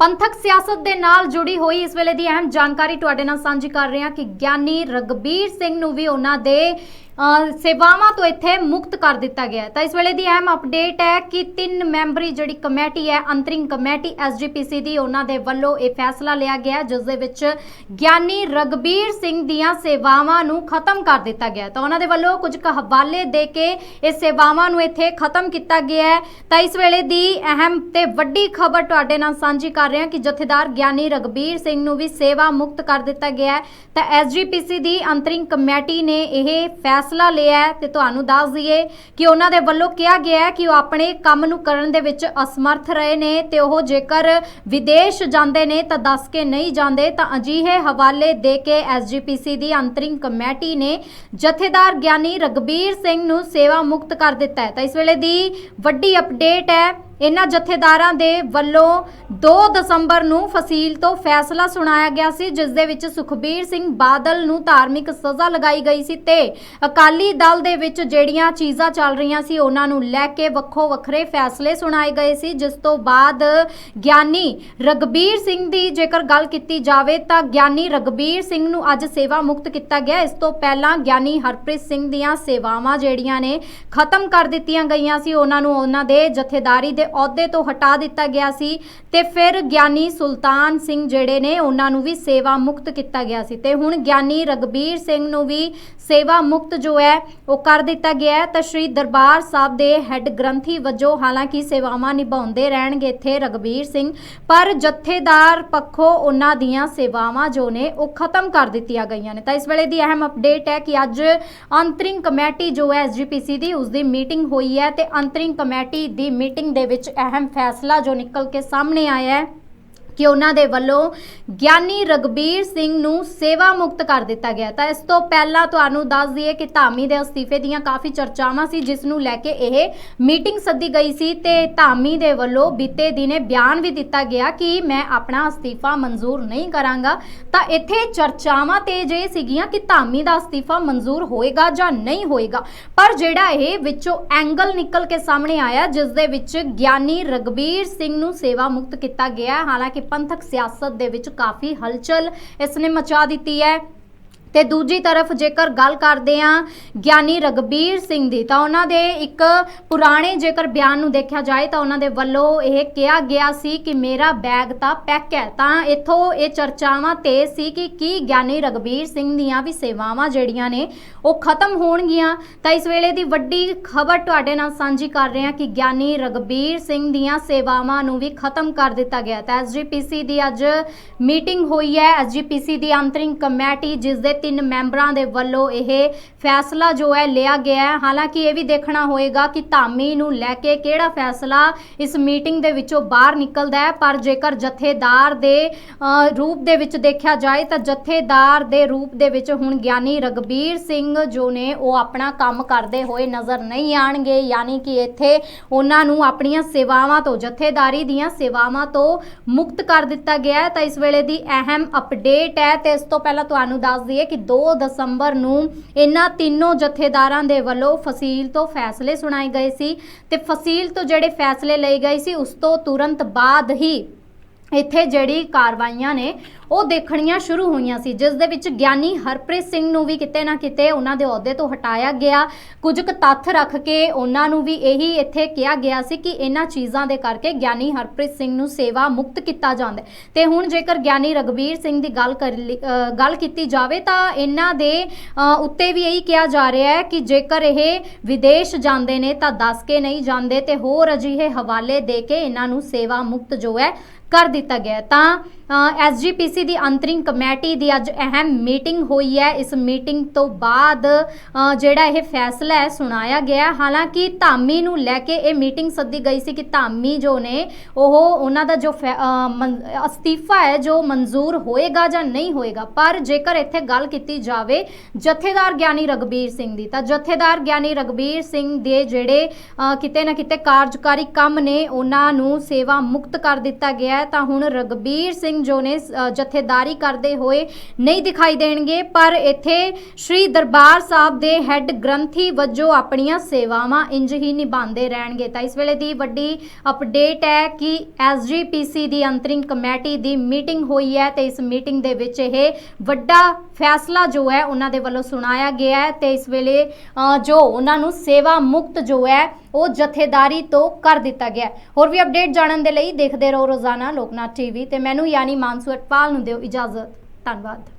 ਪੰਥਕ ਸਿਆਸਤ ਦੇ ਨਾਲ ਜੁੜੀ ਹੋਈ ਇਸ ਵੇਲੇ ਦੀ ਅਹਿਮ ਜਾਣਕਾਰੀ ਤੁਹਾਡੇ ਨਾਲ ਸਾਂਝੀ ਕਰ ਰਹੇ ਹਾਂ ਕਿ ਗਿਆਨੀ ਰਗਬੀਰ ਸਿੰਘ ਨੂੰ ਵੀ ਉਹਨਾਂ ਦੇ ਸੇਵਾਵਾਂ ਤੋਂ ਇੱਥੇ ਮੁਕਤ ਕਰ ਦਿੱਤਾ ਗਿਆ ਹੈ। ਤਾਂ ਇਸ ਵੇਲੇ ਦੀ ਅਹਿਮ ਅਪਡੇਟ ਹੈ ਕਿ ਤਿੰਨ ਮੈਂਬਰੀ ਜਿਹੜੀ ਕਮੇਟੀ ਹੈ, ਅੰਤਰਿੰਗ ਕਮੇਟੀ ਐਸਜੀਪੀਸੀ ਦੀ, ਉਹਨਾਂ ਦੇ ਵੱਲੋਂ ਇਹ ਫੈਸਲਾ ਲਿਆ ਗਿਆ ਜਿਸ ਦੇ ਵਿੱਚ ਗਿਆਨੀ ਰਗਬੀਰ ਸਿੰਘ ਦੀਆਂ ਸੇਵਾਵਾਂ ਨੂੰ ਖਤਮ ਕਰ ਦਿੱਤਾ ਗਿਆ ਤਾਂ ਉਹਨਾਂ ਦੇ ਵੱਲੋਂ ਕੁਝ ਕੁ ਹਵਾਲੇ ਦੇ ਕੇ ਇਹ ਸੇਵਾਵਾਂ ਨੂੰ ਇੱਥੇ ਖਤਮ ਕੀਤਾ ਗਿਆ ਹੈ। ਤਾਂ ਇਸ ਵੇਲੇ ਦੀ ਅਹਿਮ ਤੇ ਵੱਡੀ ਖਬਰ ਤੁਹਾਡੇ ਨਾਲ ਸਾਂਝੀ ਕਰ ਰਹੇ ਹਾਂ ਕਿ ਜਥੇਦਾਰ ਗਿਆਨੀ ਰਗਬੀਰ ਸਿੰਘ ਨੂੰ ਵੀ ਸੇਵਾ ਮੁਕਤ ਕਰ ਦਿੱਤਾ ਗਿਆ ਹੈ। ਤਾਂ ਐਸਜੀਪੀਸੀ ਦੀ ਅੰਤਰਿੰਗ ਕਮੇਟੀ ਨੇ ਇਹ ਫੈਸਲਾ ਫੈਸਲਾ ਲਿਆ ਹੈ ਤੇ ਤੁਹਾਨੂੰ ਦੱਸ ਦਈਏ ਕਿ ਉਹਨਾਂ ਦੇ ਵੱਲੋਂ ਕਿਹਾ ਗਿਆ ਹੈ ਕਿ ਉਹ ਆਪਣੇ ਕੰਮ ਨੂੰ ਕਰਨ ਦੇ ਵਿੱਚ ਅਸਮਰਥ ਰਹੇ ਨੇ ਤੇ ਉਹ ਜੇਕਰ ਵਿਦੇਸ਼ ਜਾਂਦੇ ਨੇ ਤਾਂ ਦੱਸ ਕੇ ਨਹੀਂ ਜਾਂਦੇ, ਤਾਂ ਅਜਿਹੇ ਹਵਾਲੇ ਦੇ ਕੇ ਐਸਜੀਪੀਸੀ ਦੀ ਅੰਤਰਿੰਗ ਕਮੇਟੀ ਨੇ ਜਥੇਦਾਰ ਗਿਆਨੀ ਰਗਬੀਰ ਸਿੰਘ ਨੂੰ ਸੇਵਾ ਮੁਕਤ ਕਰ ਦਿੱਤਾ ਹੈ। ਤਾਂ ਇਸ ਵੇਲੇ ਦੀ ਵੱਡੀ ਅਪਡੇਟ ਹੈ ਇਹਨਾਂ ਜਥੇਦਾਰਾਂ ਦੇ ਵੱਲੋਂ 2 ਦਸੰਬਰ ਨੂੰ ਫਸੀਲ ਤੋਂ ਫੈਸਲਾ ਸੁਣਾਇਆ ਗਿਆ ਸੀ, ਜਿਸ ਦੇ ਵਿੱਚ ਸੁਖਬੀਰ ਸਿੰਘ ਬਾਦਲ ਨੂੰ ਧਾਰਮਿਕ ਸਜ਼ਾ ਲਗਾਈ ਗਈ ਸੀ ਤੇ ਅਕਾਲੀ ਦਲ ਦੇ ਵਿੱਚ ਜਿਹੜੀਆਂ ਚੀਜ਼ਾਂ ਚੱਲ ਰਹੀਆਂ ਸੀ, ਉਹਨਾਂ ਨੂੰ ਲੈ ਕੇ ਵੱਖੋ ਵੱਖਰੇ ਫੈਸਲੇ ਸੁਣਾਏ ਗਏ ਸੀ। ਜਿਸ ਤੋਂ ਬਾਅਦ ਗਿਆਨੀ ਰਗਬੀਰ ਸਿੰਘ ਦੀ ਜੇਕਰ ਗੱਲ ਕੀਤੀ ਜਾਵੇ ਤਾਂ ਗਿਆਨੀ ਰਗਬੀਰ ਸਿੰਘ ਨੂੰ ਅੱਜ ਸੇਵਾ ਮੁਕਤ ਕੀਤਾ ਗਿਆ। ਇਸ ਤੋਂ ਪਹਿਲਾਂ ਗਿਆਨੀ ਹਰਪ੍ਰੀਤ ਸਿੰਘ ਦੀਆਂ ਸੇਵਾਵਾਂ ਜਿਹੜੀਆਂ ਨੇ ਖਤਮ ਕਰ ਦਿੱਤੀਆਂ ਗਈਆਂ ਸੀ। ਉਹਨਾਂ ਨੂੰ ਉਹਨਾਂ ਦੇ ਜਥੇਦਾਰੀ ਦੇ ਅਹੁਦੇ ਤੋਂ ਹਟਾ ਦਿੱਤਾ ਗਿਆ ਸੀ ਤੇ ਫਿਰ ਗਿਆਨੀ ਸੁਲਤਾਨ ਸਿੰਘ ਜਿਹੜੇ ਨੇ ਉਹਨਾਂ ਨੂੰ ਵੀ ਸੇਵਾ ਮੁਕਤ ਕੀਤਾ ਗਿਆ ਸੀ। ਤੇ ਹੁਣ ਗਿਆਨੀ ਰਗਬੀਰ ਸਿੰਘ ਨੂੰ ਵੀ ਸੇਵਾ ਮੁਕਤ ਜੋ ਹੈ, ਉਹ ਕਰ ਦਿੱਤਾ ਗਿਆ ਹੈ। ਤਾਂ ਸ਼੍ਰੀ ਦਰਬਾਰ ਸਾਹਿਬ ਦੇ ਹੈੱਡ ਗ੍ਰੰਥੀ ਵਜੋਂ ਹਾਲਾਂਕਿ ਸੇਵਾਵਾਂ ਨਿਭਾਉਂਦੇ ਰਹਿਣਗੇ ਇੱਥੇ ਰਗਬੀਰ ਸਿੰਘ, ਪਰ ਜਥੇਦਾਰ ਪੱਖੋਂ ਉਹਨਾਂ ਦੀਆਂ ਸੇਵਾਵਾਂ ਜੋ ਨੇ, ਉਹ ਖਤਮ ਕਰ ਦਿੱਤੀਆਂ ਗਈਆਂ ਨੇ। ਤਾਂ ਇਸ ਵੇਲੇ ਦੀ ਅਹਿਮ ਅਪਡੇਟ ਹੈ ਕਿ ਅੱਜ ਅੰਤਰਿੰਗ ਕਮੇਟੀ ਜੋ ਹੈ ਐਸਜੀਪੀਸੀ ਦੀ ਉਸ ਦੀ ਮੀਟਿੰਗ ਹੋਈ ਹੈ ਤੇ ਅੰਤਰਿੰਗ ਕਮੇਟੀ ਦੀ ਮੀਟਿੰਗ ਦੇ ਵਿੱਚ ਅਹਿਮ ਫੈਸਲਾ ਜੋ ਨਿਕਲ ਕੇ ਸਾਹਮਣੇ ਆਇਆ ਹੈ। ਕਿ ਉਹਨਾਂ ਦੇ ਵੱਲੋਂ ਗਿਆਨੀ ਰਗਬੀਰ ਸਿੰਘ ਨੂੰ ਸੇਵਾ ਮੁਕਤ ਕਰ ਦਿੱਤਾ ਗਿਆ। ਤਾਂ ਇਸ ਤੋਂ ਪਹਿਲਾਂ ਤੁਹਾਨੂੰ ਦੱਸ ਦਈਏ ਕਿ ਧਾਮੀ ਦੇ ਅਸਤੀਫੇ ਦੀਆਂ ਕਾਫੀ ਚਰਚਾਵਾਂ ਸੀ, ਜਿਸ ਨੂੰ ਲੈ ਕੇ ਇਹ ਮੀਟਿੰਗ ਸੱਦੀ ਗਈ ਸੀ ਤੇ ਧਾਮੀ ਦੇ ਵੱਲੋਂ ਬੀਤੇ ਦਿਨੇ ਬਿਆਨ ਵੀ ਦਿੱਤਾ ਗਿਆ ਕਿ ਮੈਂ ਆਪਣਾ ਅਸਤੀਫਾ ਮਨਜ਼ੂਰ ਨਹੀਂ ਕਰਾਂਗਾ। ਤਾਂ ਇੱਥੇ ਚਰਚਾਵਾਂ ਤੇ ਜੇ ਸੀਗੀਆਂ ਕਿ ਧਾਮੀ ਦਾ ਅਸਤੀਫਾ ਮਨਜ਼ੂਰ ਹੋਏਗਾ ਜਾਂ ਨਹੀਂ ਹੋਏਗਾ। ਪਰ ਜਿਹੜਾ ਇਹ ਵਿੱਚੋਂ ਐਂਗਲ ਨਿਕਲ ਕੇ ਸਾਹਮਣੇ ਆਇਆ, ਜਿਸ ਦੇ ਵਿੱਚ ਗਿਆਨੀ ਰਗਬੀਰ ਸਿੰਘ ਨੂੰ ਸੇਵਾ ਮੁਕਤ ਕੀਤਾ ਗਿਆ। ਹਾਲਾਂਕਿ ਪੰਥਕ ਸਿਆਸਤ ਦੇ ਵਿੱਚ ਕਾਫੀ ਹਲਚਲ ਇਸ ਨੇ ਮਚਾ ਦਿੱਤੀ ਹੈ। ਤੇ ਦੂਜੀ ਤਰਫ ਜੇਕਰ ਗੱਲ ਕਰਦੇ ਆ ਗਿਆਨੀ ਰਗਬੀਰ ਸਿੰਘ ਦੀ, ਤਾਂ ਉਹਨਾਂ ਦੇ ਇੱਕ ਪੁਰਾਣੇ ਜੇਕਰ ਬਿਆਨ ਨੂੰ ਦੇਖਿਆ ਜਾਏ ਤਾਂ ਉਹਨਾਂ ਦੇ ਵੱਲੋਂ ਇਹ ਕਿਹਾ ਗਿਆ ਸੀ ਕਿ ਮੇਰਾ ਬੈਗ ਤਾਂ ਪੈਕ ਹੈ। ਤਾਂ ਇਥੋਂ ਇਹ ਚਰਚਾਵਾਂ ਤੇਜ਼ ਸੀ ਕਿ ਕੀ ਗਿਆਨੀ ਰਗਬੀਰ ਸਿੰਘ ਦੀਆਂ ਵੀ ਸੇਵਾਵਾਂ ਜਿਹੜੀਆਂ ਨੇ ਉਹ ਖਤਮ ਹੋਣਗੀਆਂ। ਤਾਂ ਇਸ ਵੇਲੇ ਦੀ ਵੱਡੀ ਖਬਰ ਤੁਹਾਡੇ ਨਾਲ ਸਾਂਝੀ ਕਰ ਰਹੇ ਹਾਂ ਕਿ ਗਿਆਨੀ ਰਗਬੀਰ ਸਿੰਘ ਦੀਆਂ ਸੇਵਾਵਾਂ ਨੂੰ ਵੀ ਖਤਮ ਕਰ ਦਿੱਤਾ ਗਿਆ ਤਾਂ ਐਸਜੀਪੀਸੀ ਦੀ ਅੱਜ ਮੀਟਿੰਗ ਹੋਈ ਹੈ। ਐਸਜੀਪੀਸੀ ਦੀ ਅੰਤਰਿੰਗ ਕਮੇਟੀ, ਜਿਸ ਦੇ ਤਿੰਨ ਮੈਂਬਰਾਂ ਦੇ ਵੱਲੋਂ ਇਹ ਫੈਸਲਾ ਜੋ ਹੈ ਲਿਆ ਗਿਆ ਹੈ। ਹਾਲਾਂਕਿ ਇਹ ਵੀ ਦੇਖਣਾ ਹੋਏਗਾ ਕਿ ਧਾਮੀ ਨੂੰ ਲੈ ਕੇ ਕਿਹੜਾ ਫੈਸਲਾ ਇਸ ਮੀਟਿੰਗ ਦੇ ਵਿੱਚੋਂ ਬਾਹਰ ਨਿਕਲਦਾ ਹੈ। ਪਰ ਜੇਕਰ ਜਥੇਦਾਰ ਦੇ ਰੂਪ ਦੇ ਵਿੱਚ ਦੇਖਿਆ ਜਾਏ ਤਾਂ ਜਥੇਦਾਰ ਦੇ ਰੂਪ ਦੇ ਵਿੱਚ ਹੁਣ ਗਿਆਨੀ ਰਗਬੀਰ ਸਿੰਘ ਜੋ ਨੇ ਉਹ ਆਪਣਾ ਕੰਮ ਕਰਦੇ ਹੋਏ ਨਜ਼ਰ ਨਹੀਂ ਆਣਗੇ। ਯਾਨੀ ਕਿ ਇੱਥੇ ਉਹਨਾਂ ਨੂੰ ਆਪਣੀਆਂ ਸੇਵਾਵਾਂ ਤੋਂ, ਜਥੇਦਾਰੀ ਦੀਆਂ ਸੇਵਾਵਾਂ ਤੋਂ ਮੁਕਤ ਕਰ ਦਿੱਤਾ ਗਿਆ ਹੈ। ਤਾਂ ਇਸ ਵੇਲੇ ਦੀ ਅਹਿਮ ਅਪਡੇਟ ਹੈ ਤੇ ਇਸ ਤੋਂ ਪਹਿਲਾਂ ਤੁਹਾਨੂੰ ਦੱਸ ਦਈਏ ਕਿ 2 ਦਸੰਬਰ ਨੂੰ ਇਹਨਾਂ ਤਿੰਨੋਂ ਜਥੇਦਾਰਾਂ ਦੇ ਵੱਲੋਂ ਫਸੀਲ ਤੋਂ ਫੈਸਲੇ ਸੁਣਾਏ ਗਏ ਸੀ ਤੇ ਫਸੀਲ ਤੋਂ ਜਿਹੜੇ ਫੈਸਲੇ ਲਏ ਗਏ ਸੀ ਉਸ ਤੋਂ ਤੁਰੰਤ ਬਾਅਦ ਹੀ ਇੱਥੇ ਜਿਹੜੀ ਕਾਰਵਾਈਆਂ ਨੇ ਉਹ ਦੇਖਣੀਆਂ ਸ਼ੁਰੂ ਹੋਈਆਂ ਸੀ, ਜਿਸ ਦੇ ਵਿੱਚ ਗਿਆਨੀ ਹਰਪ੍ਰੀਤ ਸਿੰਘ ਨੂੰ ਵੀ ਕਿਤੇ ਨਾ ਕਿਤੇ ਉਹਨਾਂ ਦੇ ਅਹੁਦੇ ਤੋਂ ਹਟਾਇਆ ਗਿਆ ਕੁਝ ਕੁ ਤੱਥ ਰੱਖ ਕੇ ਉਹਨਾਂ ਨੂੰ ਵੀ ਇਹੀ ਇੱਥੇ ਕਿਹਾ ਗਿਆ ਸੀ ਕਿ ਇਹਨਾਂ ਚੀਜ਼ਾਂ ਦੇ ਕਰਕੇ ਗਿਆਨੀ ਹਰਪ੍ਰੀਤ ਸਿੰਘ ਨੂੰ ਸੇਵਾ ਮੁਕਤ ਕੀਤਾ ਜਾਂਦਾ ਹੈ। ਤੇ ਹੁਣ ਜੇਕਰ ਗਿਆਨੀ ਰਗਬੀਰ ਸਿੰਘ ਦੀ ਗੱਲ ਕਰ ਲਈ- ਗੱਲ ਕੀਤੀ ਜਾਵੇ ਤਾਂ ਇਹਨਾਂ ਦੇ ਉੱਤੇ ਵੀ ਇਹੀ ਕਿਹਾ ਜਾ ਰਿਹਾ ਹੈ ਕਿ ਜੇਕਰ ਇਹ ਵਿਦੇਸ਼ ਜਾਂਦੇ ਨੇ ਤਾਂ ਦੱਸ ਕੇ ਨਹੀਂ ਜਾਂਦੇ ਤੇ ਹੋਰ ਅਜਿਹੇ ਹਵਾਲੇ ਦੇ ਕੇ ਇਹਨਾਂ ਨੂੰ ਸੇਵਾ ਮੁਕਤ ਜੋ ਹੈ ਕਰ ਦਿੱਤਾ ਗਿਆ ਹੈ। ਤਾਂ ਐਸਜੀਪੀਸੀ ਦੀ ਅੰਤਰਿੰਗ ਕਮੇਟੀ ਦੀ ਅੱਜ ਅਹਿਮ ਮੀਟਿੰਗ ਹੋਈ ਹੈ। ਇਸ ਮੀਟਿੰਗ ਤੋਂ ਬਾਅਦ ਜਿਹੜਾ ਇਹ ਫੈਸਲਾ ਹੈ, ਸੁਣਾਇਆ ਗਿਆ। ਹਾਲਾਂਕਿ ਧਾਮੀ ਨੂੰ ਲੈ ਕੇ ਇਹ ਮੀਟਿੰਗ ਸੱਦੀ ਗਈ ਸੀ ਕਿ ਧਾਮੀ ਜੋ ਨੇ, ਉਹ ਉਹਨਾਂ ਦਾ ਜੋ ਅਸਤੀਫਾ ਹੈ, ਜੋ ਮਨਜ਼ੂਰ ਹੋਏਗਾ ਜਾਂ ਨਹੀਂ ਹੋਏਗਾ। ਪਰ ਜੇਕਰ ਇੱਥੇ ਗੱਲ ਕੀਤੀ ਜਾਵੇ ਜਥੇਦਾਰ ਗਿਆਨੀ ਰਗਬੀਰ ਸਿੰਘ ਦੀ, ਤਾਂ ਜਥੇਦਾਰ ਗਿਆਨੀ ਰਗਬੀਰ ਸਿੰਘ ਦੇ ਜਿਹੜੇ ਕਿਤੇ ਨਾ ਕਿਤੇ ਕਾਰਜਕਾਰੀ ਕੰਮ ਨੇ, ਉਹਨਾਂ ਨੂੰ ਸੇਵਾ ਮੁਕਤ ਕਰ ਦਿੱਤਾ ਗਿਆ ਹੈ। ਤਾਂ ਹੁਣ ਰਗਬੀਰ ਸਿੰਘ ਜੋ ਨੇ ਜਥੇਦਾਰੀ ਕਰਦੇ ਹੋਏ ਨਹੀਂ ਦਿਖਾਈ ਦੇਣਗੇ, ਪਰ ਇੱਥੇ ਸ਼੍ਰੀ ਦਰਬਾਰ ਸਾਹਿਬ ਦੇ ਹੈੱਡ ਗ੍ਰੰਥੀ ਵਜੋਂ ਆਪਣੀਆਂ ਸੇਵਾਵਾਂ ਇੰਜ ਹੀ ਨਿਭਾਉਂਦੇ ਰਹਿਣਗੇ। ਤਾਂ ਇਸ ਵੇਲੇ ਦੀ ਵੱਡੀ ਅਪਡੇਟ ਹੈ ਕਿ ਐਸਜੀਪੀਸੀ ਦੀ ਅੰਤਰਿੰਗ ਕਮੇਟੀ ਦੀ ਮੀਟਿੰਗ ਹੋਈ ਹੈ ਤੇ ਇਸ ਮੀਟਿੰਗ ਦੇ ਵਿੱਚ ਇਹ ਵੱਡਾ ਫੈਸਲਾ ਜੋ ਹੈ, ਉਹਨਾਂ ਦੇ ਵੱਲੋਂ ਸੁਣਾਇਆ ਗਿਆ ਹੈ ਤੇ ਇਸ ਵੇਲੇ ਜੋ ਉਹਨਾਂ ਨੂੰ ਸੇਵਾ ਮੁਕਤ ਜੋ ਹੈ ਉਹ ਜਥੇਦਾਰੀ ਤੋਂ ਕਰ ਦਿੱਤਾ ਗਿਆ ਹੈ। ਹੋਰ ਵੀ ਅਪਡੇਟ ਜਾਣਨ ਦੇ ਲਈ ਦੇਖਦੇ ਰਹੋ ਰੋਜ਼ਾਨਾ ਲੋਕਨਾਥ ਟੀਵੀ ਤੇ ਮੈਨੂੰ ਯਾਨੀ ਮਾਨਸੂ ਅਟਪਾਲ ਨੂੰ ਦਿਓ ਇਜਾਜ਼ਤ ਧੰਨਵਾਦ